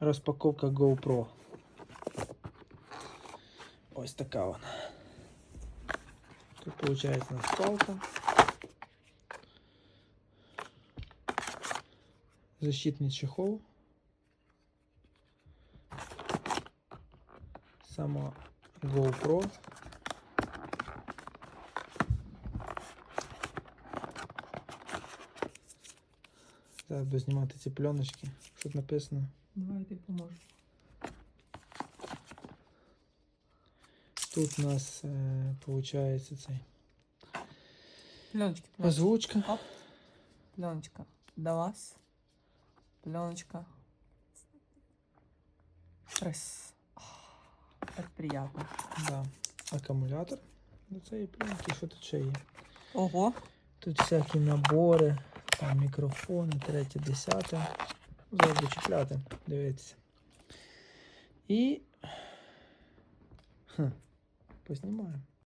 Розпаковка GoPro. Ось така вона. Тут виходить настолка. Защитний чехол. Сама GoPro. Зараз буду знімати ці пленочки. Тут написано? Давай я тобі поможу. Тут у нас е, получається цей Пленочки, пленочки. озвучка. Оп. Пленочка. До вас. Пленочка. Раз. Так приятно. Да. Акумулятор до цієї пленки. Що тут ще є? Ого. Тут всякі набори, там мікрофони, третє, десяте. Зараз буду чіпляти, дивіться. І. Хм, познімаю.